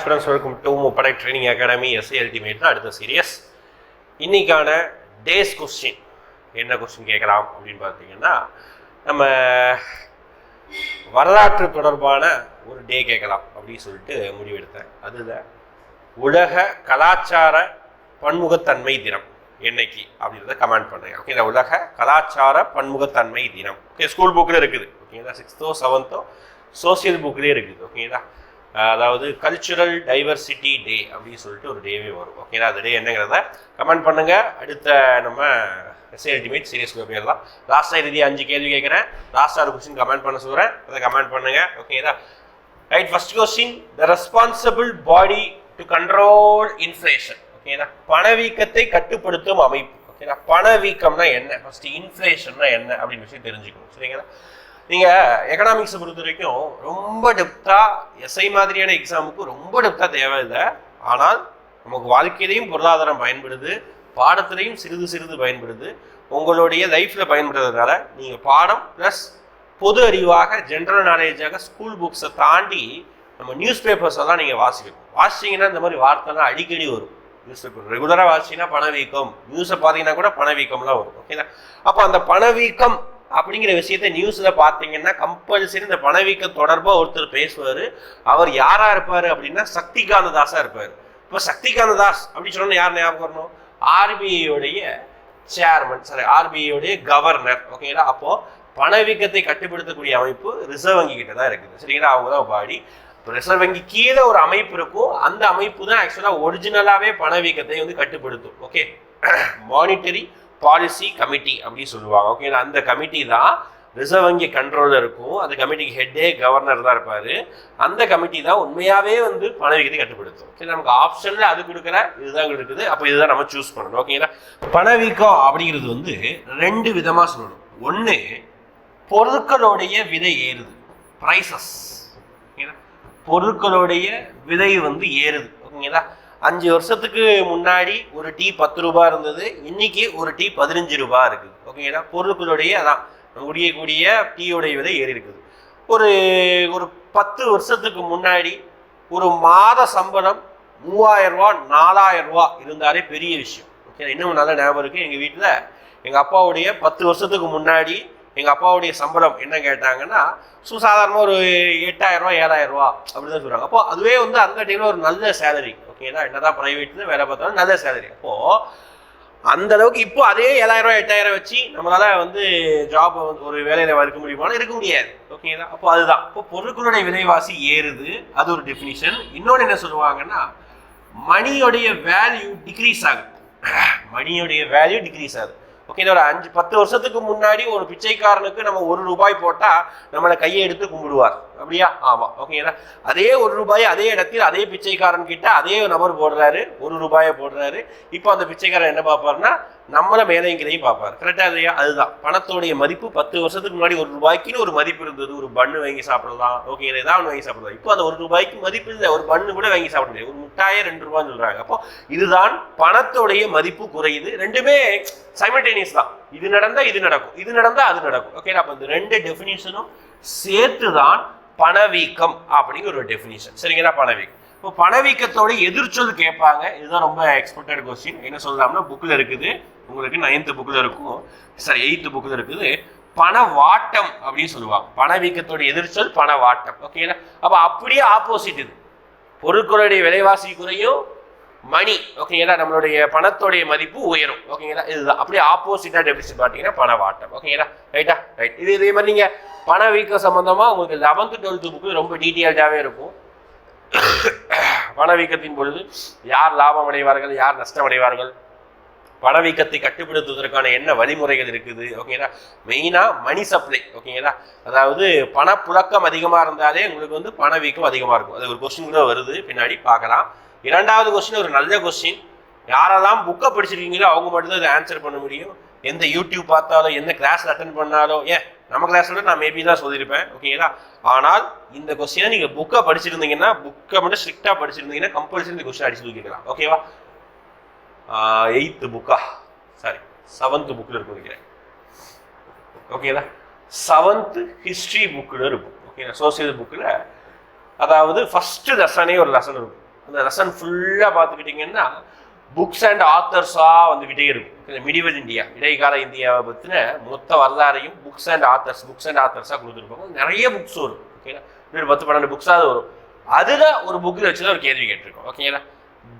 Hi welcome to முப்படை training academy SA ultimate தான் அடுத்த சீரியஸ் இன்னைக்கான டேஸ் கொஸ்டின் என்ன கொஸ்டின் கேட்கலாம் அப்படின்னு பார்த்தீங்கன்னா நம்ம வரலாற்று தொடர்பான ஒரு டே கேட்கலாம் அப்படின்னு சொல்லிட்டு முடிவெடுத்தேன். அதுதான் உலக கலாச்சார பன்முகத்தன்மை தினம் என்னைக்கு அப்படின்றத கமெண்ட் பண்ணுறேன் ஓகே உலக கலாச்சார பன்முகத்தன்மை தினம். ஓகே ஸ்கூல் புக்கில் இருக்குது. ஓகேங்களா சிக்ஸ்த்தோ செவன்த்தோ சோசியல் புக்லேயே இருக்குது. ஓகேங்களா அதாவது கல்ச்சுரல் டைவர்சிட்டி டே அப்படின்னு சொல்லிட்டு ஒரு டேவே வரும். ஓகேங்களா அந்த டே என்னங்கிறத கமெண்ட் பண்ணுங்கள் அடுத்த நம்ம எஸ்ஏ அல்டிமேட் சீரியஸ் போயிடலாம். லாஸ்ட்டாக இறுதி அஞ்சு கேள்வி கேட்குறேன். லாஸ்ட்டாக ஒரு கொஸ்டின் கமெண்ட் பண்ண சொல்கிறேன் அதை கமெண்ட் பண்ணுங்க. ஓகேங்களா right first question the responsible body to control inflation ஓகேங்களா பணவீக்கத்தை கட்டுப்படுத்தும் அமைப்பு. ஓகேங்களா பணவீக்கம்னா என்ன? ஃபர்ஸ்ட் இன்ஃப்ளேஷன்னா என்ன? அப்படின்னு விஷயம் தெரிஞ்சுக்கணும். சரிங்களா? நீங்கள் எக்கனாமிக்ஸை பொறுத்த வரைக்கும் ரொம்ப டெப்த்தாக எஸ்ஐ மாதிரியான எக்ஸாமுக்கு ரொம்ப டெப்த்தாக தேவையில்லை. ஆனால் நமக்கு வாழ்க்கையிலையும் பொருளாதாரம் பயன்படுது பாடத்திலையும் சிறிது சிறிது பயன்படுது. உங்களுடைய லைஃப்பில் பயன்படுறதுனால நீங்கள் பாடம் ப்ளஸ் பொது அறிவாக ஜென்ரல் நாலேஜாக ஸ்கூல் புக்ஸை தாண்டி நம்ம நியூஸ் பேப்பர்ஸ் எல்லாம் நீங்கள் வாசிக்கணும். வாசிச்சிங்கன்னா இந்த மாதிரி வார்த்தைலாம் அடிக்கடி வரும். நியூஸ் பேப்பர் ரெகுலராக வாசிச்சிங்கன்னா பணவீக்கம். நியூஸை பார்த்தீங்கன்னா கூட பணவீக்கம்லாம் வரும். ஓகேங்களா அப்போ அந்த பணவீக்கம் அப்படிங்கிற விஷயத்த நியூஸில் பார்த்தீங்கன்னா கம்பல்சரி இந்த பணவீக்கம் தொடர்பாக ஒருத்தர் பேசுவார். அவர் யாராக இருப்பார் அப்படின்னா சக்திகாந்த தாஸாக இருப்பார். இப்போ சக்திகாந்த தாஸ் அப்படின்னு சொன்னோன்னு யார் ஞாபகம் வரணும்? ஆர்பிஐயோடைய சேர்மன் சாரி ஆர்பிஐயோடைய கவர்னர் ஓகேங்களா அப்போது பணவீக்கத்தை கட்டுப்படுத்தக்கூடிய அமைப்பு ரிசர்வ் வங்கி கிட்ட தான் இருக்குது. சரிங்களா? அவங்க தான் பாடி இப்போ ரிசர்வ் வங்கி கீழே ஒரு அமைப்பு இருக்கும். அந்த அமைப்பு தான் ஆக்சுவலாக ஒரிஜினலாகவே பணவீக்கத்தை வந்து கட்டுப்படுத்தும். ஓகே மானிட்டரி பாலிசி கமிட்டி அப்படின்னு சொல்லுவாங்க. ஓகேங்களா அந்த கமிட்டி தான் ரிசர்வ் வங்கி கண்ட்ரோலில் இருக்கும். அந்த கமிட்டிக்கு ஹெட்டே கவர்னர் தான் இருப்பார். அந்த கமிட்டி தான் உண்மையாகவே வந்து பணவீக்கத்தை கட்டுப்படுத்தும். சரி நமக்கு ஆப்ஷனில் அது கொடுக்குற இதுதான் இருக்குது அப்போ இதுதான் நம்ம சூஸ் பண்ணணும். ஓகேங்களா பணவீக்கம் அப்படிங்கிறது வந்து ரெண்டு விதமாக சொல்லணும். ஒன்று பொருட்களுடைய விதை ஏறுது. ப்ரைசஸ் பொருட்களுடைய விதை வந்து ஏறுது. ஓகேங்களா அஞ்சு வருஷத்துக்கு முன்னாடி ஒரு டீ பத்து ரூபா இருந்தது. இன்னைக்கு ஒரு டீ பதினஞ்சு ரூபா இருக்குது. ஓகேங்களா? பொருட்களுடைய அதான் முடியக்கூடிய டீயோடைய விலை ஏறி இருக்குது. ஒரு ஒரு பத்து வருஷத்துக்கு முன்னாடி ஒரு மாத சம்பளம் மூவாயிரம் ரூபா நாலாயிரம் ரூபா இருந்தாலே பெரிய விஷயம். ஓகே இன்னும் நல்ல ஞாபகம் இருக்குது எங்கள் வீட்டில். எங்கள் அப்பாவுடைய பத்து வருஷத்துக்கு முன்னாடி எங்கள் அப்பாவுடைய சம்பளம் என்ன கேட்டாங்கன்னா சுசாதாரணமாக ஒரு எட்டாயிரம் ரூபா ஏழாயிரம் ரூபா அப்படி தான் சொல்கிறாங்க அப்போ அதுவே வந்து அந்த டைமில் ஒரு நல்ல சேலரி ஓகேங்களா என்னதான் ப்ரைவேட்னு வேலை பார்த்தாலும் நல்ல சேலரி அப்போது அந்த அளவுக்கு இப்போ அதே ஏழாயிரம் ரூபாய் எட்டாயிரம் வச்சு நம்மளால வந்து ஜாப் ஒரு வேலையில இருக்க முடியுமானா இருக்க முடியாது. ஓகேங்களா அப்போ அதுதான். இப்போ பொருட்களுடைய விலைவாசி ஏறுது. அது ஒரு டெஃபினிஷன் இன்னொன்று என்ன சொல்லுவாங்கன்னா மணியோடைய வேல்யூ டிக்ரீஸ் ஆகுது. மணியோடைய வேல்யூ டிக்ரீஸ் ஆகுது. ஓகே ஒரு அஞ்சு பத்து வருஷத்துக்கு முன்னாடி ஒரு பிச்சைக்காரனுக்கு நம்ம ஒரு ரூபாய் போட்டால் நம்மளை கையை எடுத்து கும்பிடுவார். அப்படியா? ஆமாம் ஓகேங்களா அதே ஒரு ரூபாய் அதே இடத்தில் அதே பிச்சைக்காரன் கிட்ட அதே நபர் போடுறாரு. ஒரு ரூபாயை போடுறாரு. இப்போ அந்த பிச்சைக்காரன் என்ன பார்ப்பாருன்னா நம்மளை மேலேங்கிறதையும் பார்ப்பார். கரெக்டாக இல்லையா? அதுதான். பணத்தோடைய மதிப்பு பத்து வருஷத்துக்கு முன்னாடி ஒரு ரூபாய்க்குன்னு ஒரு மதிப்பு இருந்தது. ஒரு பண்ணு வாங்கி சாப்பிடலாம் ஓகே ஏதாவது ஒன்று வாங்கி சாப்பிடலாம் இப்போ அந்த ஒரு ரூபாய்க்கு மதிப்பு இல்லை. ஒரு பண்ணு கூட வாங்கி சாப்பிட முடியாது. ஒரு முட்டாயே ரெண்டு ரூபான்னு சொல்றாங்க. அப்போ இதுதான் பணத்தோடைய மதிப்பு குறையுது. ரெண்டுமே சைமல்டேனியஸ் தான். இது நடந்தால் இது நடக்கும். இது நடந்தால் அது நடக்கும். ஓகே அப்போ இந்த ரெண்டு டெஃபினிஷனும் சேர்த்து தான் பணவீக்கம் அப்படிங்கிற ஒரு டெஃபினிஷன் சரிங்களா பணவீக்கம். இப்போ பணவீக்கத்தோட எதிர்ச்சொல் கேட்பாங்க. இதுதான் ரொம்ப எக்ஸ்பெக்டட் கொஸ்டின் என்ன சொல்லலாம்னா புக்கில் இருக்குது. உங்களுக்கு நைன்த்து புக்கில் இருக்கும். சாரி எயித்து புக்கில் இருக்குது. பணவாட்டம் அப்படின்னு சொல்லுவாங்க. பணவீக்கத்தோட எதிர்ச்சொல் பணவாட்டம். ஓகேங்களா அப்போ அப்படியே ஆப்போசிட் இது. பொருட்களுடைய விலைவாசி குறையும் மணி ஓகேங்களா நம்மளுடைய பணத்தோடைய மதிப்பு உயரும். ஓகேங்களா இதுதான். அப்படியே ஆப்போசிட்டாக டெபிசிட் பார்த்தீங்கன்னா பணவாட்டம். ஓகேங்களா ரைட்டா ரைட் இது இதே மாதிரி நீங்கள் பணவீக்கம் சம்மந்தமாக உங்களுக்கு லெவன்த்து டுவெல்த்து புக்கு ரொம்ப டீட்டெயில்டாகவே இருக்கும். பணவீக்கத்தின் பொழுது யார் லாபம் அடைவார்கள் யார் நஷ்டம் அடைவார்கள்? பணவீக்கத்தை கட்டுப்படுத்துவதற்கான என்ன வழிமுறைகள் இருக்குது? ஓகேங்களா மெயினாக மணி சப்ளை ஓகேங்களா அதாவது பணப்புழக்கம் அதிகமாக இருந்தாலே உங்களுக்கு வந்து பணவீக்கம் அதிகமாக இருக்கும். அது ஒரு கொஸ்டின் கூட வருது. பின்னாடி பார்க்கலாம். இரண்டாவது கொஸ்டின் ஒரு நல்ல கொஸ்டின் யாரெல்லாம் புக்கை படிச்சிருக்கீங்களோ அவங்க மட்டும்தான் இதை ஆன்சர் பண்ண முடியும். எந்த யூடியூப் பார்த்தாலோ எந்த கிளாஸ் அட்டன் பண்ணாலோ ஏன்? நம்ம கிளாஸில் நான் மேபி தான் சொல்லியிருப்பேன் ஓகேங்களா ஆனால் இந்த கொஸ்டினை நீங்கள் புக்கை படிச்சிருந்தீங்கன்னா புக்கை மட்டும் ஸ்ட்ரிக்டாக படிச்சிருந்தீங்கன்னா கம்பல்சரி இந்த கொஸ்டின் அடிச்சு தூக்கிக்கலாம் ஓகேவா எயித்து புக்கா சாரி செவன்த்து புக்கில் இருக்கும் நினைக்கிறேன். ஓகேங்களா செவன்த்து ஹிஸ்ட்ரி புக்கில் இருக்கும் ஓகேங்களா சோசியல் புக்கில் அதாவது ஃபஸ்ட்டு லெசனே ஒரு லெசன் இருக்கும். அந்த லெசன் ஃபுல்லாக பார்த்துக்கிட்டிங்கன்னா புக்ஸ் அண்ட் ஆத்தர்ஸாக வந்துக்கிட்டே இருக்கும். மிடிவல் இந்தியா இடைக்கால இந்தியாவை பற்றின மொத்த வரலாறையும் books and authors books and ஆத்தர்ஸாக கொடுத்துருப்பாங்க. நிறைய புக்ஸ் வரும் ஓகேங்களா இன்னொரு பத்து பன்னெண்டு புக்ஸாவது வரும். அதில் ஒரு புக்கில் வச்சு தான் ஒரு கேள்வி கேட்டிருக்கோம் ஓகேங்களா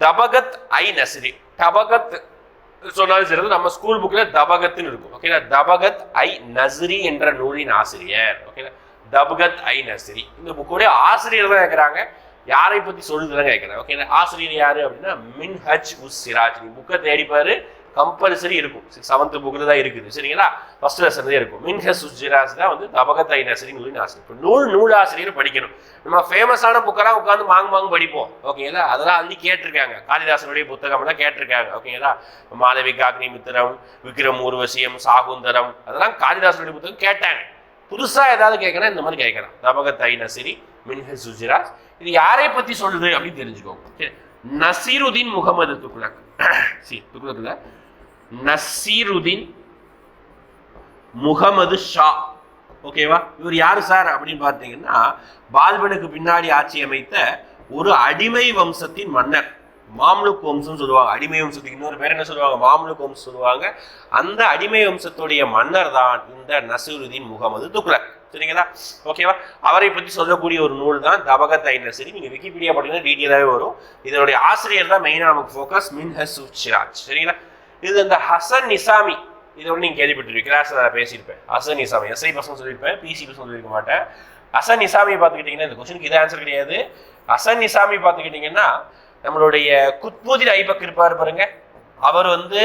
தபகத் ஐ நசிரி. தபகத் சொன்னாலும் சரி நம்ம ஸ்கூல் புக்கில் தபகத்னு இருக்கும் ஓகேங்களா தபகத் ஐ நசிரி என்ற நூலின் ஆசிரியர் ஓகேங்களா தபகத் ஐ நசிரி. இந்த புக்கோடைய ஆசிரியர் தான் கேட்குறாங்க யாரை பற்றி சொல்லுதுதான் கேட்குறேன் ஓகேங்களா ஆசிரியர் யாரு அப்படின்னா? மின் ஹஜ் உஸ் சிராஜ் நீ புக்கை தேடிப்பாரு கம்பல்சரி இருக்கும். செவன்த் புக்கில் தான் இருக்குது. சரிங்களா? ஃபர்ஸ்ட் லெசன்லேயே இருக்கும். மின்ஹஸ் உஜிராஸ் தான் வந்து தபகத்தை ஐ நூலின் ஆசிரியர். இப்போ நூல் நூல் ஆசிரியர் படிக்கணும். நம்ம ஃபேமஸான புக்கெல்லாம் உட்காந்து வாங்க வாங்க படிப்போம். ஓகேங்களா அதெல்லாம் வந்து கேட்டிருக்காங்க. காளிதாசனுடைய புத்தகம் தான் கேட்டிருக்காங்க. ஓகேங்களா மாளவிகா அக்னிமித்திரம் விக்ரம் ஊர்வசியம் சாகுந்தரம் அதெல்லாம் காளிதாசனுடைய புத்தகம் கேட்டாங்க. புதுசாக ஏதாவது கேட்கணும் இந்த மாதிரி கேட்கலாம். தபகத்தை ஐ மின்ஹஸ் சுஜிராஸ் இது யாரை பற்றி சொல்லுது அப்படின்னு தெரிஞ்சுக்கோங்க. நசீருதீன் முகமது துக்ளக். சரி துக்ளக்ல நசீருதீன் முகமது ஷா. ஓகேவா இவர் யாரு சார் அப்படின்னு பார்த்தீங்கன்னா பால்பனுக்கு பின்னாடி ஆட்சி அமைத்த ஒரு அடிமை வம்சத்தின் மன்னர். மாம்லுக் வம்சம் சொல்லுவாங்க. அடிமை வம்சத்துக்கு இன்னொரு பேர் என்ன சொல்லுவாங்க? மாம்லுக் வம்சம் சொல்லுவாங்க. அந்த அடிமை வம்சத்துடைய மன்னர் தான் இந்த நசீருதீன் முகமது துக்ளக். சரிங்களா? ஓகேவா? அவரை பற்றி சொல்லக்கூடிய ஒரு நூல் தான் தபகத் ஐனர் சரி நீங்கள் விக்கிபீடியா பார்த்தீங்கன்னா டீட்டெயிலாகவே வரும். இதனுடைய ஆசிரியர் தான் மெயினாக நமக்கு ஃபோக்கஸ் மின் ஹஸ் சிராஜ் சரிங்களா? இது இந்த ஹசன் நிசாமி. இதை வந்து நீங்கள் கேள்விப்பட்டிருப்பீங்க. கிளாஸில் நான் பேசியிருப்பேன். ஹசன் நிசாமி. எஸ்ஐ பசங்க சொல்லியிருப்பேன். பிசி பசங்க சொல்லியிருக்க மாட்டேன். ஹசன் நிசாமி பார்த்துக்கிட்டிங்கன்னா இந்த கொஸ்டினுக்கு இது ஆன்சர் கிடையாது. ஹசன் நிசாமி பார்த்துக்கிட்டிங்கன்னா நம்மளுடைய குத்புதீன் ஐபக் இருப்பார் பாருங்க. அவர் வந்து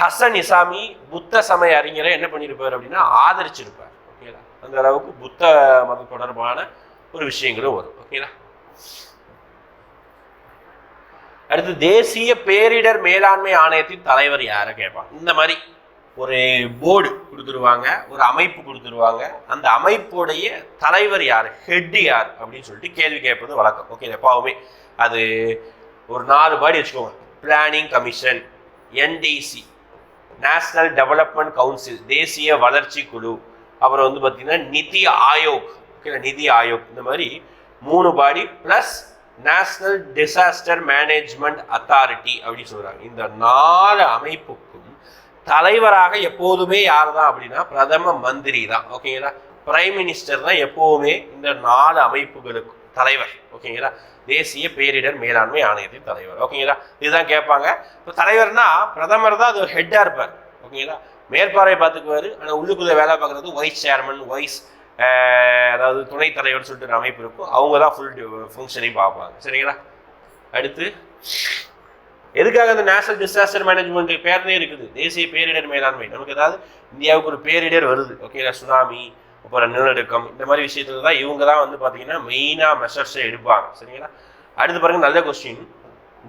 ஹசன் நிசாமி புத்த சமய அறிஞரை என்ன பண்ணியிருப்பார் அப்படின்னா ஆதரிச்சிருப்பார். அந்த அளவுக்கு புத்த மதம் தொடர்பான ஒரு விஷயங்களும் வரும். ஓகேங்களா அடுத்து தேசிய பேரிடர் மேலாண்மை ஆணையத்தின் தலைவர் யாரை கேட்பாங்க இந்த மாதிரி ஒரு போர்டு கொடுத்துருவாங்க ஒரு அமைப்பு கொடுத்துருவாங்க. அந்த அமைப்புடைய தலைவர் யார்? ஹெட் யார்? அப்படின்னு சொல்லிட்டு கேள்வி கேட்பது வழக்கம். ஓகே எப்பாவுமே அது ஒரு நாலு பாடி வச்சுக்கோங்க. Planning commission NDC national development council தேசிய வளர்ச்சி குழு அப்புறம் வந்து பார்த்தீங்கன்னா நிதி ஆயோக் ஓகே நிதி ஆயோக். இந்த மாதிரி மூணு body plus national disaster management authority அப்படின்னு சொல்கிறாங்க இந்த நாலு அமைப்புக்கும் தலைவராக எப்போதுமே யார் தான் அப்படின்னா பிரதம மந்திரி தான் ஓகேங்களா? பிரைம் மினிஸ்டர் தான் எப்போவுமே இந்த நாலு அமைப்புகளுக்கு தலைவர் ஓகேங்களா? தேசிய பேரிடர் மேலாண்மை ஆணையத்தின் தலைவர் ஓகேங்களா? இதுதான் கேட்பாங்க. இப்போ தலைவர்னா பிரதமர் தான் அது ஒரு ஹெட்டாக இருப்பார் ஓகேங்களா? மேற்பார்வை பார்த்துக்குவாரு. ஆனால் உள்ளுக்குள்ள வேலை பார்க்குறது வைஸ் சேர்மன் வைஸ் அதாவது துணைத் தலைவர் சொல்லிட்டு ஒரு அமைப்பு இருக்கும். அவங்க தான் ஃபுல் ஃபங்க்ஷனையும் பார்ப்பாங்க. சரிங்களா? அடுத்து எதுக்காக அந்த நேஷனல் டிசாஸ்டர் மேனேஜ்மெண்ட் பேர்னே இருக்குது? தேசிய பேரிடர் மேலாண்மை. நமக்கு ஏதாவது இந்தியாவுக்கு ஒரு பேரிடர் வருது. ஓகேங்களா சுனாமி அப்புறம் நிலநடுக்கம் இந்த மாதிரி விஷயத்துல தான் இவங்க தான் வந்து பார்த்தீங்கன்னா மெயினாக மெஷர்ஸை எடுப்பாங்க. சரிங்களா? அடுத்து பாருங்க நல்ல கொஸ்டின்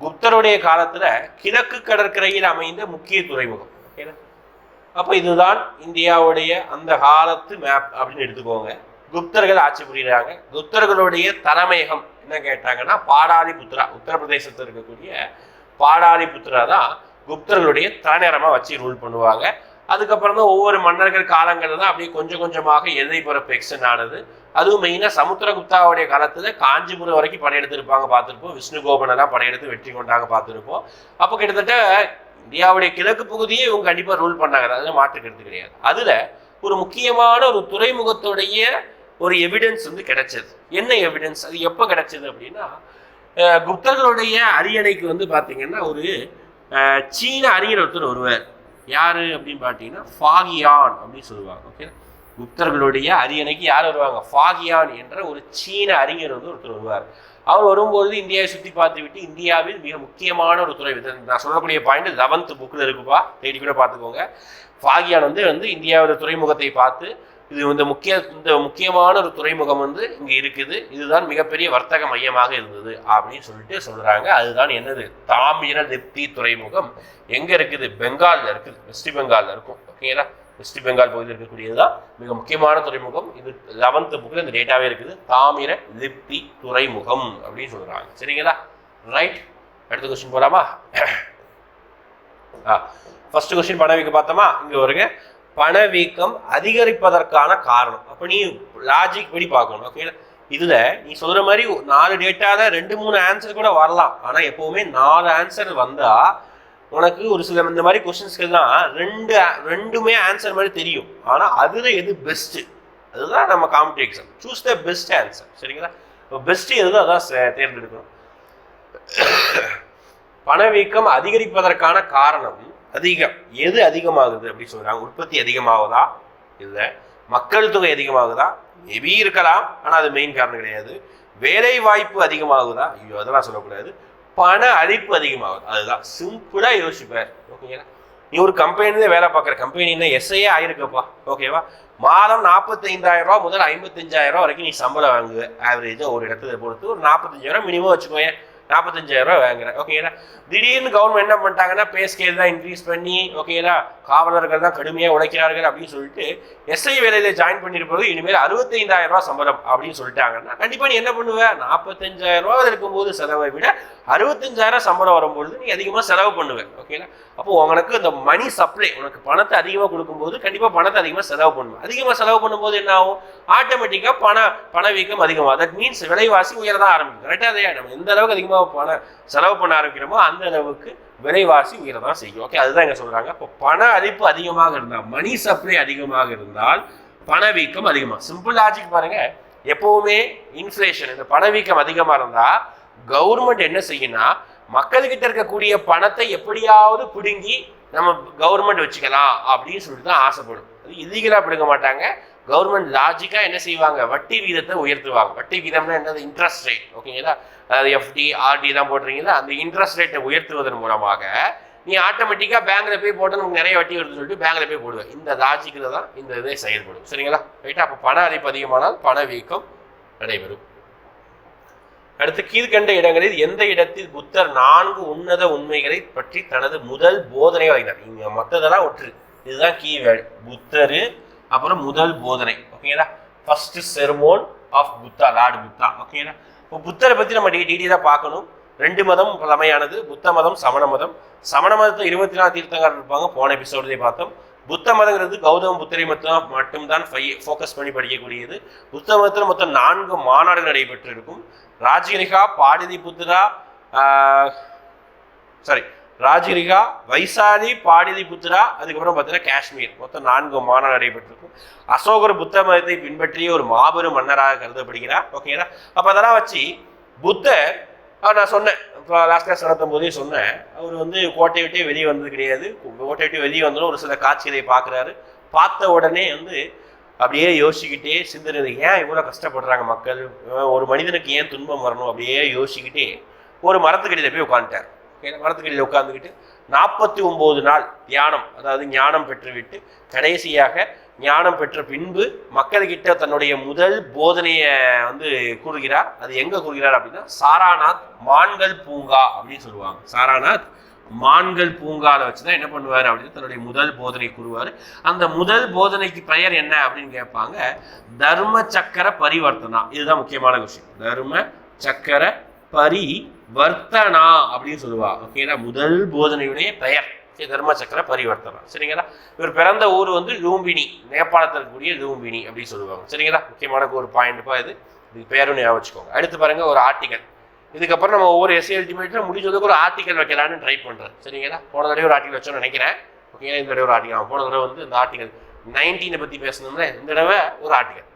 குப்தருடைய காலத்தில் கிழக்கு கடற்கரையில் அமைந்த முக்கிய துறைமுகம். ஓகேங்களா அப்போ இதுதான் இந்தியாவுடைய அந்த காலத்து மேப் அப்படின்னு எடுத்துக்கோங்க. குப்தர்கள் ஆட்சி புரியுறாங்க. குப்தர்களுடைய தலைமையகம் என்ன கேட்டாங்கன்னா பாடாலிபுத்ரா உத்தரப்பிரதேசத்தில் இருக்கக்கூடிய பாடாலிபுத்ரா தான் குப்தர்களுடைய தலைநகரமாக வச்சு ரூல் பண்ணுவாங்க. அதுக்கப்புறம் தான் ஒவ்வொரு மன்னர்கள் காலங்களில் தான் அப்படியே கொஞ்சம் கொஞ்சமாக எல்லை பரப்பு எக்ஸ்டன் ஆனது. அதுவும் மெயினாக சமுத்திரகுப்தாவுடைய காலத்தில் காஞ்சிபுரம் வரைக்கும் படையெடுத்திருப்பாங்க பார்த்துருப்போம். விஷ்ணுகோபனெல்லாம் படையெடுத்து வெற்றி கொண்டாங்க பார்த்துருப்போம். அப்போ கிட்டத்தட்ட இந்தியாவுடைய கிழக்கு பகுதியை இவங்க கண்டிப்பாக ரூல் பண்ணாங்க. அதில் மாற்றுக்கிறது கிடையாது. அதில் ஒரு முக்கியமான ஒரு துறைமுகத்துடைய ஒரு எவிடன்ஸ் வந்து கிடைச்சது. என்ன எவிடன்ஸ் அது எப்போ கிடைச்சது அப்படின்னா குப்தர்களுடைய அரியணைக்கு வந்து பார்த்தீங்கன்னா ஒரு சீன அறிஞர் ஒருத்தர் வருவார். யார் அப்படின்னு பார்த்தீங்கன்னா ஃபாகியான் அப்படின்னு சொல்லுவாங்க. ஓகே குப்தர்களுடைய அரியணைக்கு யார் வருவாங்க? ஃபாகியான் என்ற ஒரு சீன அறிஞர் வந்து ஒருத்தர் வருவார். அவர் வரும்போது இந்தியாவை சுற்றி பார்த்து விட்டு இந்தியாவில் மிக முக்கியமான ஒரு துறை. நான் சொல்லக்கூடிய பாயிண்ட் லெவன்த் புக்கில் இருக்குப்பா. தேடி கூட பார்த்துக்கோங்க. ஃபாகியான் வந்து வந்து இந்தியாவோட துறைமுகத்தை பார்த்து இது இந்த முக்கிய இந்த முக்கியமான ஒரு துறைமுகம் வந்து இங்கே இருக்குது. இதுதான் மிகப்பெரிய வர்த்தக மையமாக இருந்தது அப்படின்னு சொல்லிட்டு சொல்கிறாங்க அதுதான் என்னது? தாமிர நெப்தி துறைமுகம். எங்கே இருக்குது? பெங்காலில் இருக்குது. வெஸ்ட் பெங்காலில் இருக்கும். ஓகேங்களா? வெஸ்ட் பெங்கால் பகுதியில் இருக்கக்கூடியது தான் மிக முக்கியமான துறைமுகம். இது லெவன்த்து புக்கில் இந்த டேட்டாவே இருக்குது. தாமிர லிப்தி துறைமுகம் அப்படின்னு சொல்கிறாங்க சரிங்களா? ரைட் அடுத்த கொஸ்டின் போகலாமா ஆ ஃபர்ஸ்ட் கொஸ்டின் பணவீக்கம் பார்த்தோமா? இங்கே வருங்க. பணவீக்கம் அதிகரிப்பதற்கான காரணம். அப்போ நீ லாஜிக் படி பார்க்கணும். ஓகே இதுல நீ சொல்கிற மாதிரி நாலு டேட்டால ரெண்டு மூணு ஆன்சர் கூட வரலாம். ஆனால் எப்போவுமே நாலு ஆன்சர் வந்தால் உனக்கு ஒரு சில இந்த மாதிரி கொஸ்டின்ஸ்க்கெல்லாம் ரெண்டு ரெண்டுமே ஆன்சர் மாதிரி தெரியும். ஆனால் அதில் எது பெஸ்ட்டு அதுதான் நம்ம காம்படி exam choose the best answer சரிங்களா? இப்போ பெஸ்ட்டு எதுவும் அதான் தேர்ந்தெடுக்கணும். பணவீக்கம் அதிகரிப்பதற்கான காரணம் அதிகம். எது அதிகமாகுது அப்படின்னு சொல்கிறாங்க உற்பத்தி அதிகமாகுதா? இல்லை. மக்கள் தொகை அதிகமாகுதா? மேபி இருக்கலாம். ஆனால் அது மெயின் காரணம் கிடையாது. வேலை வாய்ப்பு அதிகமாகுதா? ஐயோ அதெல்லாம் சொல்லக்கூடாது. பண அழிப்பு அதிகமாகுது. அதுதான். சிம்பிளாக யோசிப்பார் ஓகேங்களா நீ ஒரு கம்பெனில வேலை பார்க்குற கம்பெனின்னா எஸ்ஐயே ஆயிருக்கப்பா. ஓகேவா மாதம் நாற்பத்தைந்தாயிரம் ரூபா முதல் ஐம்பத்தஞ்சாயிரம் ரூபா வரைக்கும் நீ சம்பளம் வாங்குவ. ஆவரேஜாக ஒரு இடத்துல பொறுத்து ஒரு நாற்பத்தஞ்சாயிரம் மினிமம் வச்சுக்கோங்க நாற்பத்தஞ்சாயிரம் ரூபா வாங்குற ஓகேங்களா திடீர்னு கவர்மெண்ட் என்ன பண்ணிட்டாங்கன்னா பே ஸ்கேல் தான் இன்க்ரீஸ் பண்ணி ஓகேங்களா காவலர்கள் தான் கடுமையாக உழைக்கிறார்கள் அப்படின்னு சொல்லிட்டு எஸ்ஐ வேலையில் ஜாயின் பண்ணியிருப்பது இனிமேல் அறுபத்தைந்தாயிரம் ரூபா சம்பளம் அப்படின்னு சொல்லிட்டாங்கன்னா கண்டிப்பாக நீ என்ன பண்ணுவேன் நாற்பத்தஞ்சாயிரம் ரூபா இருக்கும்போது செலவை விட அறுபத்தஞ்சாயிரம் சம்பளம் வரும்பொழுது நீ அதிகமாக செலவு பண்ணுவேன் ஓகேங்களா அப்போ உனக்கு இந்த மணி சப்ளை உனக்கு பணத்தை அதிகமாக கொடுக்கும்போது கண்டிப்பாக பணத்தை அதிகமாக செலவு பண்ணுவேன் அதிகமாக செலவு பண்ணும்போது என்ன ஆகும்? ஆட்டோமேட்டிக்காக பண பணவீக்கம் அதிகமாக தட் மீன்ஸ் விலைவாசி உயர தான் ஆரம்பிக்கும் கரெக்டாக அதையா நம்ம எந்த அளவுக்கு அதிகமாக பண செலவு பண்ண ஆரம்பிக்கிறோமோ அந்த அளவுக்கு விலைவாசி உயர தான் செய்யும். ஓகே அதுதான் இங்கே சொல்கிறாங்க இப்போ பண அளிப்பு அதிகமாக இருந்தால் மணி சப்ளை அதிகமாக இருந்தால் பணவீக்கம் அதிகமாக சிம்பிள் லாஜிக் பாருங்க. எப்பவுமே இன்ஃப்ளேஷன் இந்த பணவீக்கம் அதிகமாக இருந்தால் கவர்மெண்ட் என்ன செய்யும்னா மக்கள்கிட்ட இருக்கக்கூடிய பணத்தை எப்படியாவது பிடுங்கி நம்ம கவர்மெண்ட் வச்சுக்கலாம் அப்படின்னு சொல்லிட்டு தான் ஆசைப்படும். அது இல்லீகலாக பிடுங்க மாட்டாங்க. கவர்மெண்ட் லாஜிக்காக என்ன செய்வாங்க? வட்டி வீதத்தை உயர்த்துவாங்க. வட்டி வீதம்னா என்னது? இன்ட்ரெஸ்ட் ரேட் ஓகேங்களா அதாவது எஃப்டி ஆர்டி தான் போடுறீங்களா அந்த இன்ட்ரெஸ்ட் ரேட்டை உயர்த்துவதன் மூலமாக நீ ஆட்டோமேட்டிக்காக பேங்க்கில் போய் போட்டால் நமக்கு நிறைய வட்டி வருதுன்னு சொல்லிட்டு பேங்க்கில் போய் போடுவேன் இந்த லாஜிக்கில் தான் இந்த இதை செயல்படும். சரிங்களா? ரைட்டா அப்போ பண அரிப்பு அதிகமானால் பணவீக்கம் நடைபெறும். அடுத்து கீழ்கண்ட இடங்களில் எந்த இடத்தில் புத்தர் நான்கு உன்னத உண்மைகளை பற்றி தனது முதல் போதனை வழங்கினார் இங்கே மற்றதெல்லாம் ஒற்று. இதுதான் கீவேர்டு. புத்தர் அப்புறம் முதல் போதனை ஓகேங்களா first sermon of Buddha lord Buddha ஓகேங்களா இப்போ புத்தரை பற்றி நம்ம டீட்டெயிலாக பார்க்கணும். ரெண்டு மதம் பழமையானது புத்த மதம் சமண மதம். சமண மதத்தில் இருபத்தி நாலு தீர்த்தங்கள் இருப்பாங்க போன எபிசோட்லேயே பார்த்தோம். புத்த மதங்கிறது கௌதம புத்தரை மட்டும் மட்டும்தான் ஃபோக்கஸ் பண்ணி படிக்கக்கூடியது. புத்த மதத்தில் மொத்தம் நான்கு மாநாடுகள் நடைபெற்றிருக்கும். ராஜகிரிகா பாடிதி புத்திரா சாரி ராஜகிரிகா வைசாலி பாடிதி புத்திரா அதுக்கப்புறம் பார்த்தீங்கன்னா காஷ்மீர். மொத்தம் நான்கு மாநாடு நடைபெற்றிருக்கும் அசோகர் புத்த மதத்தை பின்பற்றிய ஒரு மாபெரும் மன்னராக கருதப்படுகிறார். ஓகேங்களா? அப்போ அதெல்லாம் வச்சு புத்தர் நான் சொன்னேன். இப்போ லாஸ்ட் கிளாஸ் நடத்தும் போதே சொன்னேன். அவர் வந்து கோட்டை விட்டே வெளியே வந்தது கிடையாது. கோட்டை விட்டு வெளியே வந்தாலும் ஒரு சில காட்சிகளை பார்க்குறாரு. பார்த்த உடனே வந்து அப்படியே யோசிச்சுக்கிட்டே சிந்தனை ஏன் இவ்வளோ கஷ்டப்படுறாங்க மக்கள்? ஒரு மனிதனுக்கு ஏன் துன்பம் வரணும்? அப்படியே யோசிச்சுக்கிட்டே ஒரு மரத்துக்கடியில் போய் உட்காந்துட்டார் மரத்துக்கடியில் உட்காந்துக்கிட்டு நாற்பத்தி ஒம்பது நாள் தியானம் அதாவது ஞானம் பெற்றுவிட்டு கடைசியாக ஞானம் பெற்ற பின்பு மக்கள்கிட்ட தன்னுடைய முதல் போதனையை வந்து கூறுகிறார். அது எங்கே கூறுகிறார் அப்படின்னா சாராநாத் மான்கள் பூங்கா அப்படின்னு சொல்லுவாங்க. சாராநாத் மான்கள் பூங்காவில் வச்சு தான் என்ன பண்ணுவார் அப்படின்னு தன்னுடைய முதல் போதனை கூறுவார். அந்த முதல் போதனைக்கு பெயர் என்ன அப்படின்னு கேட்பாங்க தர்ம சக்கர பரிவர்த்தனா. இதுதான் முக்கியமான விஷயம் தர்ம சக்கர பரி வர்த்தனா அப்படின்னு சொல்லுவாங்க ஓகேங்களா முதல் போதனையுடைய பெயர். தர்ம சக்கர பரிவர்த்தனா. சரிங்களா? இவர் பிறந்த ஊர் வந்து லூம்பினி. நேபாளத்தில் இருக்கக்கூடிய லூம்பினி அப்படின்னு சொல்லுவாங்க. சரிங்களா? முக்கியமான ஒரு பாயிண்ட்ப்பா இது. இது பேரும் ஞாபகம் வச்சுக்கோங்க. அடுத்து பாருங்க ஒரு ஆர்டிகல் இதுக்கப்புறம் நம்ம ஒவ்வொரு எஸ்ஏ அல்டிமேட்டில் முடிஞ்சதுக்கு ஒரு ஆர்டிகல் வைக்கலாம்னு ட்ரை பண்ணுறேன் சரிங்களா? போன தடவை ஒரு ஆர்டிகல் வச்சோம்னு நினைக்கிறேன். ஓகேங்களா இந்த தடவை ஒரு ஆர்டிகல் போன தடவை வந்து இந்த ஆர்டிகல் நைன்டீனை பற்றி பேசணும்ல. இந்த தடவை ஒரு ஆர்டிகல்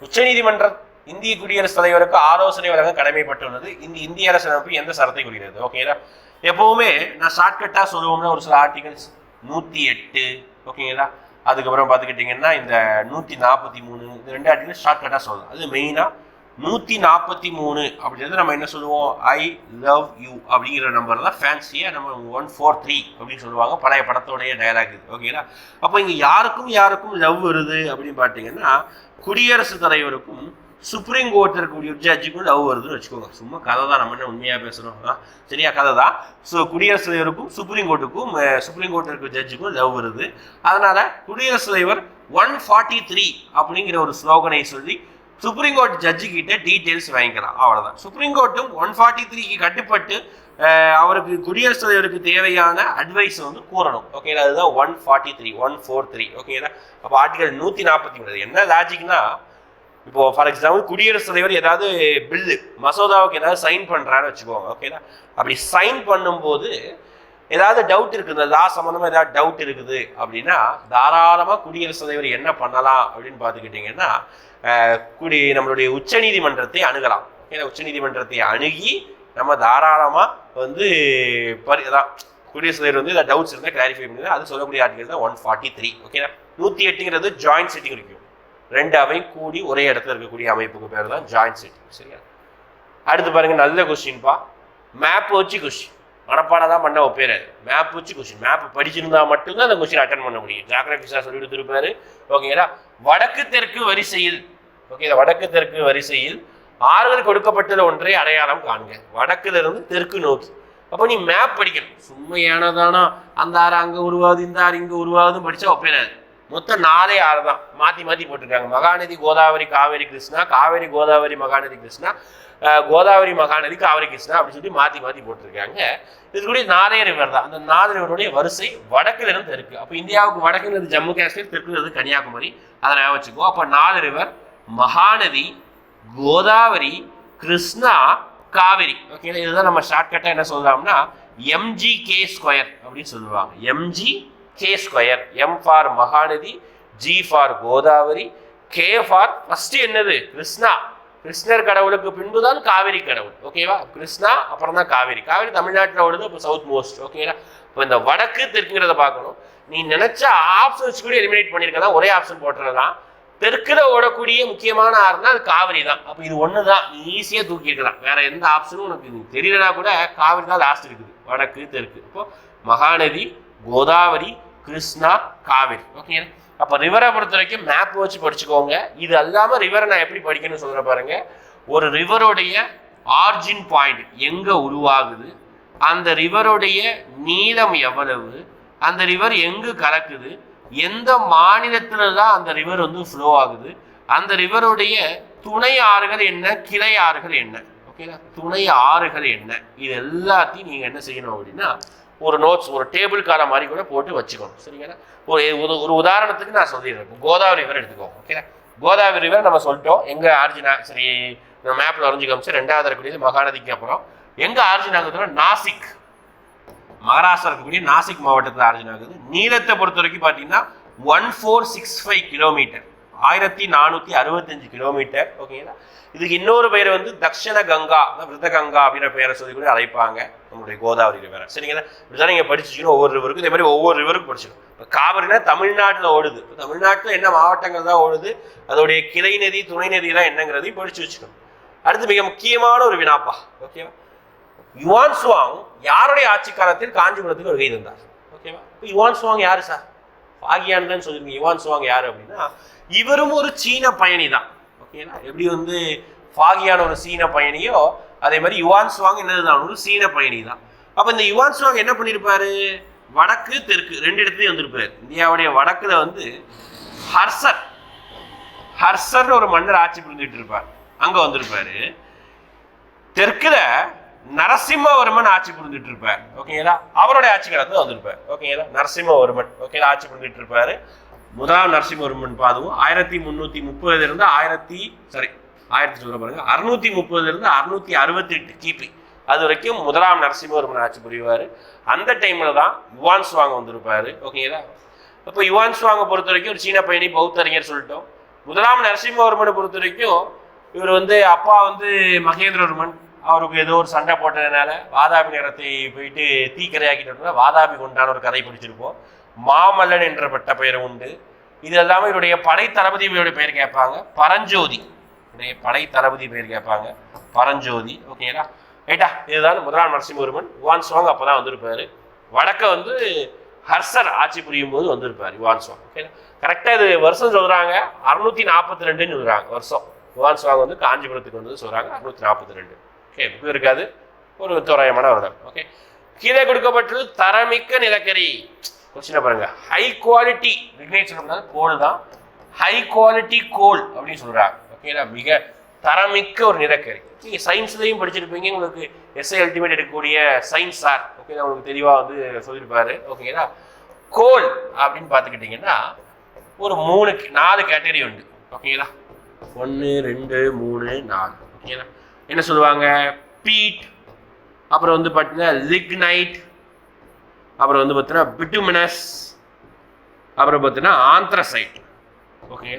உச்சநீதிமன்றம் இந்திய குடியரசுத் தலைவருக்கு ஆலோசனை வழங்க கடமைப்பட்டுள்ளது. இந்த இந்திய அரசியலமைப்பு எந்த சரத்தை குறிக்கிறது? ஓகேங்களா எப்பவுமே நான் ஷார்ட்கட்டாக சொல்லுவோம்னா ஒரு சில ஆர்டிகல்ஸ் நூற்றி எட்டு ஓகேங்களா அதுக்கப்புறம் பார்த்துக்கிட்டிங்கன்னா இந்த நூற்றி நாற்பத்தி மூணு இந்த ரெண்டு ஆர்டிகல் ஷார்ட்கட்டாக சொல்லலாம் அது மெயினாக நூற்றி நாற்பத்தி மூணு அப்படின்றது நம்ம என்ன சொல்லுவோம்? ஐ லவ் யூ அப்படிங்கிற நம்பர் தான் ஃபேன்சியாக நம்ம ஒன் ஃபோர் த்ரீ அப்படின்னு சொல்லுவாங்க பழைய படத்தோடைய டயலாக் இது. ஓகேங்களா அப்போ இங்கே யாருக்கும் யாருக்கும் லவ் வருது அப்படின்னு பார்த்தீங்கன்னா குடியரசுத் தலைவருக்கும் சுப்ரீம் கோர்ட் இருக்கக்கூடிய ஜட்ஜுக்கும் லவ் வருதுன்னு வச்சுக்கோங்க. சும்மா கதை தான் நம்ம என்ன உண்மையாக பேசுகிறோம் சரியா? கதை தான் ஸோ குடியரசு தலைவருக்கும் சுப்ரீம் கோர்ட்டுக்கும் சுப்ரீம் கோர்ட் இருக்கிற ஜட்ஜுக்கும் லவ் வருது. அதனால குடியரசுத் தலைவர் ஒன் ஃபார்ட்டி த்ரீ அப்படிங்கிற ஒரு ஸ்லோகனை சொல்லி சுப்ரீம் கோர்ட் ஜட்ஜு கிட்ட டீட்டெயில்ஸ் வாங்கிக்கலாம் அவ்வளோதான் சுப்ரீம் கோர்ட்டும் ஒன் ஃபார்ட்டி த்ரீக்கு கட்டுப்பட்டு அவருக்கு குடியரசுத் தலைவருக்கு தேவையான அட்வைஸ் வந்து கூறணும். ஓகேங்களா அதுதான் one forty three one four three ஓகேங்களா அப்போ ஆர்டிகல் நூற்றி நாற்பத்தி மூணு என்ன லாஜிக்னா இப்போ ஃபார் எக்ஸாம்பிள் குடியரசுத் தலைவர் ஏதாவது பில்லு மசோதாவுக்கு ஏதாவது சைன் பண்ணுறான்னு வச்சுக்கோங்க ஓகேனா அப்படி சைன் பண்ணும்போது ஏதாவது டவுட் இருக்குது லா சம்மந்தமாக ஏதாவது டவுட் இருக்குது அப்படின்னா தாராளமாக குடியரசுத் தலைவர் என்ன பண்ணலாம் அப்படின்னு பார்த்துக்கிட்டிங்கன்னா குடி நம்மளுடைய உச்சநீதிமன்றத்தை அணுகலாம் ஏன்னா உச்சநீதிமன்றத்தை அணுகி நம்ம தாராளமாக வந்து பரி அதான் குடியரசுத் தலைவர் வந்து ஏதாவது டவுட்ஸ் இருந்தால் கிளாரிஃபை பண்ணி அது சொல்லக்கூடிய ஆர்டிகல் தான் ஒன் ஃபார்ட்டி த்ரீ ஓகேனா நூற்றி எட்டுங்கிறது ஜாயின்ட் சிட்டிங் இருக்கும் ரெண்டு அவை கூடி ஒரே இடத்துல இருக்கக்கூடிய அமைப்புக்கு பேர் தான் ஜாயின்ட் செட்டிங் சரியா? அடுத்து பாருங்க நல்ல கொஸ்டின்ப்பா மேப் வச்சு கொஸ்டின் மனப்பாடம் தான் பண்ண வைப்பேர் மேப் வச்சு கொஸ்டின் மேப் படிச்சிருந்தா மட்டும்தான் அந்த கொஸ்டின் அட்டன் பண்ண முடியும். ஜாகிரபி சார் சொல்லி கொடுத்துருப்பாரு ஓகேங்களா வடக்கு தெற்கு வரிசையில். ஓகே வடக்கு தெற்கு வரிசையில் ஆறுகள் கொடுக்கப்பட்டுள்ள ஒன்றை அடையாளம் காண்க. வடக்குல இருந்து தெற்கு நோக்கி. அப்போ நீ மேப் படிக்கணும். சும்மையானதானா? அந்த ஆறு அங்கே உருவாது இந்த ஆறு இங்கே உருவாகுதுன்னு படித்தா ஒப்பேராது. மொத்தம் நாலே ஆறு தான். மாற்றி மாற்றி போட்டிருக்காங்க. மகாநதி கோதாவரி காவேரி கிருஷ்ணா. காவேரி கோதாவரி மகாநதி கிருஷ்ணா. கோதாவரி மகாநதி காவேரி கிருஷ்ணா அப்படின்னு சொல்லி மாற்றி மாற்றி போட்டிருக்காங்க. இது கூட நாலே ரிவர் தான். அந்த நாலு ரிவருடைய வரிசை வடக்கிலிருந்து இருக்குது அப்போ இந்தியாவுக்கு வடக்குங்கிறது ஜம்மு காஷ்மீர் தெற்குங்கிறது கன்னியாகுமரி அதை நான் வச்சுக்கோ அப்போ நாலு ரிவர் மகாநதி கோதாவரி கிருஷ்ணா காவிரி. ஓகே இதுதான் நம்ம ஷார்ட்கட்டாக என்ன சொல்லலாம்னா எம்ஜி கே ஸ்கொயர் அப்படின்னு சொல்லுவாங்க. M G K square M for Mahanadi G for Godavari K for first என்னது? கிருஷ்ணா கிருஷ்ணர் கடவுளுக்கு பின்புதான் காவிரி கடவுள். ஓகேவா கிருஷ்ணா அப்புறம் தான் காவிரி. காவிரி தமிழ்நாட்டில் ஓடுது இப்போ சவுத் மோஸ்ட் ஓகேங்களா இப்போ இந்த வடக்கு தெற்குங்கிறத பார்க்கணும். நீ நினைச்ச ஆப்ஷன்ஸ் கூட எலிமினேட் பண்ணியிருக்கலாம் ஒரே ஆப்ஷன் போட்டுறலாம். தெற்குல ஓடக்கூடிய முக்கியமான ஆறுனா அது காவிரி தான் அப்போ இது ஒன்று தான் நீ ஈஸியாக தூக்கியிருக்கலாம். வேற எந்த ஆப்ஷனும் உனக்கு தெரியலனா கூட காவிரி தான் லாஸ்ட் இருக்குது. வடக்கு தெற்கு. இப்போ மகாநதி கோதாவரி கிருஷ்ணா காவிரி. ஓகே அப்போ ரிவரை பொறுத்த வரைக்கும் மேப் வச்சு படிச்சுக்கோங்க. இது அல்லாமல் ரிவரை நான் எப்படி படிக்கணும்னு சொல்கிற பாருங்க. ஒரு ரிவருடைய ஆர்ஜின் பாயிண்ட் எங்கே உருவாகுது? அந்த ரிவருடைய நீளம் எவ்வளவு? அந்த ரிவர் எங்கு கலக்குது? எந்த மாநிலத்துல தான் அந்த ரிவர் வந்து ஃப்ளோ ஆகுது? அந்த ரிவருடைய துணை ஆறுகள் என்ன? கிளை ஆறுகள் என்ன? ஓகேங்களா துணை ஆறுகள் என்ன? இது எல்லாத்தையும் நீங்கள் என்ன செய்யணும் அப்படின்னா ஒரு நோட்ஸ் ஒரு டேபிள் காலம் மாதிரி கூட போட்டு வச்சுக்கணும். சரிங்களா? ஒரு ஒரு- ஒரு உதாரணத்துக்கு நான் சொல்லிடுறேன். கோதாவரி ரிவர் எடுத்துக்கோங்க. ஓகேங்களா கோதாவரி ரிவர் நம்ம சொல்லிட்டோம். எங்கே ஆர்ஜினா சரி நம்ம மேப்பில் வரைஞ்சி காமிச்சு ரெண்டாவது இருக்கக்கூடியது மகாநதிக்கு அப்புறம். எங்கே ஆர்ஜின் ஆகுதுன்னா நாசிக். மகாராஷ்டிரா இருக்கக்கூடிய நாசிக் மாவட்டத்தில் ஆரிஜின் ஆகுது நீளத்தை பொறுத்த வரைக்கும் பார்த்தீங்கன்னா one four six five kilometre ஆயிரத்தி நானூற்றி அறுபத்தஞ்சு கிலோமீட்டர் ஓகேங்களா இதுக்கு இன்னொரு பேர் வந்து தக்ஷண கங்கா. விருத கங்கா அப்படின்ற பெயரை சொல்லி கூட அழைப்பாங்க. நம்மளுடைய கோதாவரி ரிவர் சரிங்களா? இப்படிதான் நீங்கள் படிச்சுக்கணும் ஒவ்வொரு ரிவருக்கும் இதே மாதிரி ஒவ்வொரு ரிவருக்கும் படிச்சிடும் இப்போ காவிரினா தமிழ்நாட்டில் ஓடுது. இப்போ தமிழ்நாட்டில் என்ன மாவட்டங்கள் தான் ஓடுது? அதோடைய கிளை நதி துணை நதிலாம் என்னங்கிறதையும் படிச்சு வச்சுக்கணும். அடுத்து மிக முக்கியமான ஒரு வினாப்பா. ஓகேவா? யுவான் சுவாங் யாருடைய ஆட்சி காலத்தில் காஞ்சிபுரத்துக்கு வருகை தந்தார்? ஓகேவா? இப்போ யுவான் சுவாங் யாரு சார்? பாகியான் தான் யுவான் சுவாங் யாரு அப்படின்னா இவரும் ஒரு சீன பயணி தான் ஓகேங்களா எப்படி வந்து ஃபாகியான ஒரு சீன பயணியோ அதே மாதிரி யுவான் சுவாங் என்னதுதான் ஒரு சீன பயணி தான். அப்போ இந்த யுவான் சுவாங் என்ன பண்ணியிருப்பாரு வடக்கு தெற்கு ரெண்டு இடத்துலையும் வந்திருப்பார் இந்தியாவுடைய வடக்குல வந்து ஹர்சர். ஹர்சர்னு ஒரு மன்னர் ஆட்சி புரிஞ்சுட்டு இருப்பார். அங்கே வந்திருப்பாரு. தெற்குல நரசிம்மவர்மன் ஆட்சி புரிஞ்சுட்டு இருப்பார். ஓகேங்களா அவருடைய ஆட்சி காலத்தில் வந்திருப்பார். ஓகேங்களா நரசிம்மவர்மன். ஓகேங்களா ஆட்சி புரிஞ்சுட்டு இருப்பாரு. முதலாம் நரசிம்மவர்மன் பாதுவும் ஆயிரத்தி முந்நூற்றி முப்பதுலேருந்து ஆயிரத்தி சாரி ஆயிரத்தி சொல்ல பாருங்க. அறுநூத்தி முப்பதுலேருந்து அறுநூத்தி அறுபத்தி எட்டு கிபி அது வரைக்கும் முதலாம் நரசிம்மவர்மன் ஆட்சி புரிவார். அந்த டைமில் தான் யுவான் சுவாங் வந்திருப்பார். ஓகேங்களா அப்போ யுவான் சுவாங்கை பொறுத்த வரைக்கும் ஒரு சீன பயணி பௌத்தறிஞர் சொல்லிட்டோம். முதலாம் நரசிம்மவர்மனை பொறுத்த வரைக்கும் இவர் வந்து அப்பா வந்து மகேந்திரவர்மன் அவருக்கு ஏதோ ஒரு சண்டை போட்டதுனால வாதாபி நகரத்தை போயிட்டு தீக்கரையாக்கிட்டோம்னா வாதாபி கொண்டான ஒரு கதை பிடிச்சிருப்போம். மாமல்லன் என்ற பட்ட பெயர் உண்டு. இது எல்லாமே இவருடைய படை தளபதியோட பெயர் கேட்பாங்க. பரஞ்சோதி. இவருடைய படை தளபதி பேர் கேட்பாங்க. பரஞ்சோதி. ஓகேங்களா ரைட்டா இதுதான் முதலாம் நரசிம்மவர்மன். யுவான் சுவாங் அப்பதான் வந்திருப்பார். வடக்க வந்து ஹர்சர் ஆட்சி புரியும் போது வந்திருப்பார் யுவான் சுவாங் ஓகே கரெக்டாக இது வருஷம் சொல்கிறாங்க அறுநூத்தி நாற்பத்தி ரெண்டுன்னு சொல்கிறாங்க வருஷம். யுவான் சுவாங் வந்து காஞ்சிபுரத்துக்கு வந்து சொல்கிறாங்க அறுநூத்தி நாற்பத்தி ரெண்டு ஓகே புக்கு இருக்காது. ஒரு தோராயமான வருடம். ஓகே கீழே கொடுக்கப்பட்டது தரமிக்க நிலக்கரி. கொஸ்டினை பாருங்க? ஹை குவாலிட்டி விக்னேஷ் சொன்னது கோல் தான். ஹை குவாலிட்டி கோல் அப்படின்னு சொல்கிறாங்க ஓகேங்களா மிக தரமிக்க ஒரு நிலக்கரி நீங்கள் சயின்ஸ்லேயும் படிச்சிருப்பீங்க. உங்களுக்கு எஸ்ஐ அல்டிமேட் எடுக்கக்கூடிய சயின்ஸ் சார் ஓகே உங்களுக்கு தெளிவாக வந்து சொல்லியிருப்பாரு ஓகேங்களா கோல் அப்படின்னு பார்த்துக்கிட்டிங்கன்னா ஒரு மூணு நாலு கேட்டகரி உண்டு. ஓகேங்களா ஒன்று ரெண்டு மூணு நாலு. ஓகேங்களா என்ன சொல்லுவாங்க? பீட் அப்புறம் வந்து பார்த்தீங்கன்னா லிக்னைட் அப்புறம் வந்து பார்த்தீங்கன்னா பிட்டுமினஸ் அப்புறம் பார்த்தீங்கன்னா ஆந்த்ரசைட் ஓகே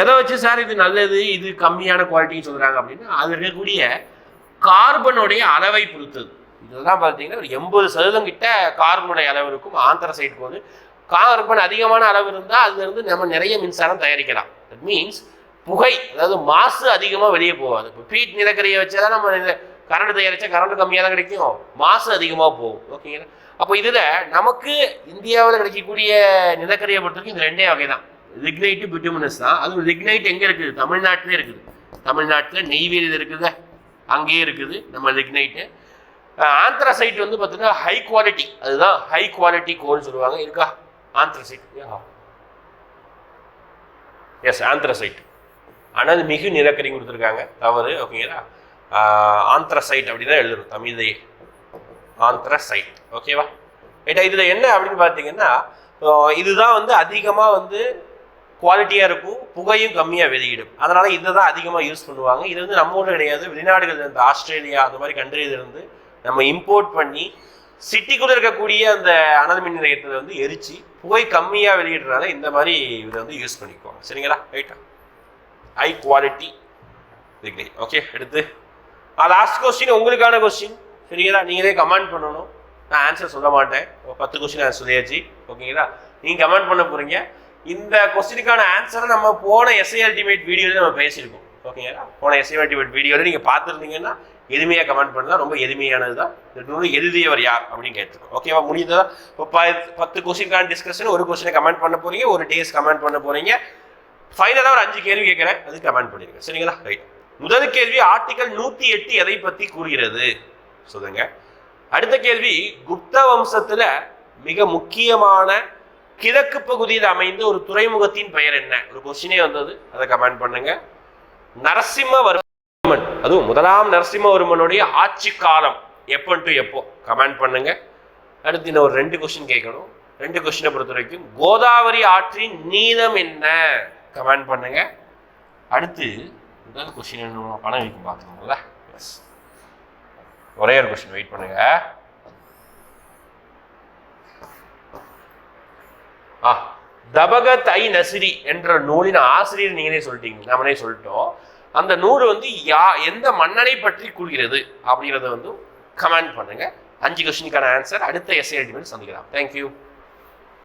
எதை வச்சு சார் இது நல்லது இது கம்மியான குவாலிட்டின்னு சொல்கிறாங்க அப்படின்னா அது இருக்கக்கூடிய கார்பனுடைய அளவை பொறுத்தது இதெல்லாம் பார்த்தீங்கன்னா ஒரு எண்பது சதவீதம் கிட்ட கார்பனுடைய அளவு இருக்கும். ஆந்த்ரசைட்டுக்கு வந்து கார்பன் அதிகமான அளவு இருந்தால் அதுலேருந்து நம்ம நிறைய மின்சாரம் தயாரிக்கலாம். தட் மீன்ஸ் புகை அதாவது மாசு அதிகமாக வெளியே போகாது. இப்போ பீட் நிலக்கரியை வச்சா தான் நம்ம கரண்ட் தயாரித்தா கரண்ட் கம்மியாக தான் கிடைக்கும். மாசு அதிகமாக போகும். ஓகேங்களா அப்போ இதில் நமக்கு இந்தியாவில் கிடைக்கக்கூடிய நிலக்கரியை பொறுத்த வரைக்கும் ரெண்டே வகை தான் லிக்னைட்டு பிட்டுமினஸ் தான். அதுவும் லிக்னைட் எங்கே இருக்குது? தமிழ்நாட்டிலே இருக்குது. தமிழ்நாட்டில் நெய்வேலியில் இருக்குது? அங்கேயே இருக்குது நம்ம லிக்னைட்டு ஆந்த்ரசைட் வந்து பார்த்தீங்கன்னா ஹை குவாலிட்டி அதுதான் ஹை குவாலிட்டி கோல்னு சொல்லுவாங்க. இருக்கா? ஆந்த்ரசைட் எஸ் ஆந்த்ரசைட் ஆனால் அது மிகு நிலக்கரி கொடுத்துருக்காங்க. தவறு ஓகேங்களா ஆந்த்ரசைட் அப்படி தான் எழுதணும். தமிழ்லையே ஆந்த்ரசைட் ஓகேவா ஏட்டா இதில் என்ன அப்படின்னு பார்த்தீங்கன்னா இதுதான் வந்து அதிகமாக வந்து குவாலிட்டியாக இருக்கும் புகையும் கம்மியாக வெளியிடும். அதனால் இதை தான் அதிகமாக யூஸ் பண்ணுவாங்க. இது வந்து நம்ம ஊரில் கிடையாது. வெளிநாடுகள் இந்த ஆஸ்திரேலியா அந்த மாதிரி கண்ட்ரியிலிருந்து நம்ம இம்போர்ட் பண்ணி சிட்டிக்குள்ளே இருக்கக்கூடிய அந்த அனல் மின் நிலையத்தில் வந்து எரிச்சு புகை கம்மியாக வெளியிடுறதுனால இந்த மாதிரி இதை வந்து யூஸ் பண்ணிக்குவாங்க. சரிங்களா? ரைட்டா ஹை குவாலிட்டி டிகிரி ஓகே எடுத்து லாஸ்ட் கொஸ்டின் உங்களுக்கான கொஸ்டின் சரிங்களா? நீங்களே கமெண்ட் பண்ணணும். நான் ஆன்சர் சொல்ல மாட்டேன். பத்து கொஸ்டின் நான் சொல்லியாச்சு. ஓகேங்களா நீங்கள் கமெண்ட் பண்ண போகிறீங்க இந்த கொஸ்டினுக்கான ஆன்சரை நம்ம போன எஸ்ஐ அல்டிமேட் வீடியோவில் நம்ம பேசியிருக்கோம். ஓகேங்களா போன எஸ்ஐ அல்டிமேட் வீடியோவில் நீங்கள் பார்த்துருந்தீங்கன்னா எளிமையாக கமெண்ட் பண்ணலாம். ரொம்ப எளிமையானது தான் எழுதியவர் யார் அப்படின்னு கேட்டிருக்கோம். ஓகேவா முடிந்ததா? இப்போ ப பத்து கொஸ்டினுக்கான டிஸ்கஷன் ஒரு கொஸ்டினை கமெண்ட் பண்ண போகிறீங்க ஒரு டேஸ் கமெண்ட் பண்ண போகிறீங்க ஃபைனலாக ஒரு அஞ்சு கேள்வி கேட்குறேன். அது கமெண்ட் பண்ணிடுங்க. சரிங்களா? ரைட் முதல் கேள்வி ஆர்டிகல் நூற்றி எட்டு எதை பற்றி கூறுகிறது? சொல்லுங்க. அடுத்த கேள்வி குப்த வம்சத்தில் மிக முக்கியமான கிழக்கு பகுதியில் அமைந்த ஒரு துறைமுகத்தின் பெயர் என்ன? ஒரு கொஸ்டினே வந்தது. அதை கமெண்ட் பண்ணுங்க. நரசிம்மவர்மன். அதுவும் முதலாம் நரசிம்மவர்மனுடைய ஆட்சி காலம். எப்போ டு எப்போ? கமெண்ட் பண்ணுங்க. அடுத்து இன்னும் ஒரு ரெண்டு கொஸ்டின் கேட்கணும். ரெண்டு கொஸ்டினை பொறுத்த வரைக்கும் கோதாவரி ஆற்றின் நீளம் என்ன? கமெண்ட் பண்ணுங்க. அடுத்து முதல் கொஸ்டின் பணம் இருக்கும் பார்த்துக்கோங்களா எஸ் ஒரே ஒரு கொஸ்டின் வெயிட் பண்ணுங்க. ஆ தபகத் ஐ நசிரி என்ற நூலின் ஆசிரியர் நீங்களே சொல்லிட்டீங்க நாமளே சொல்லிட்டோம். அந்த நூல் வந்து யா எந்த மன்னனை பற்றி கூறுகிறது அப்படிங்கிறத வந்து கமெண்ட் பண்ணுங்க. அஞ்சு கொஸ்டினுக்கான ஆன்சர் அடுத்த எஸ்ஐ சந்திக்கலாம். Thank you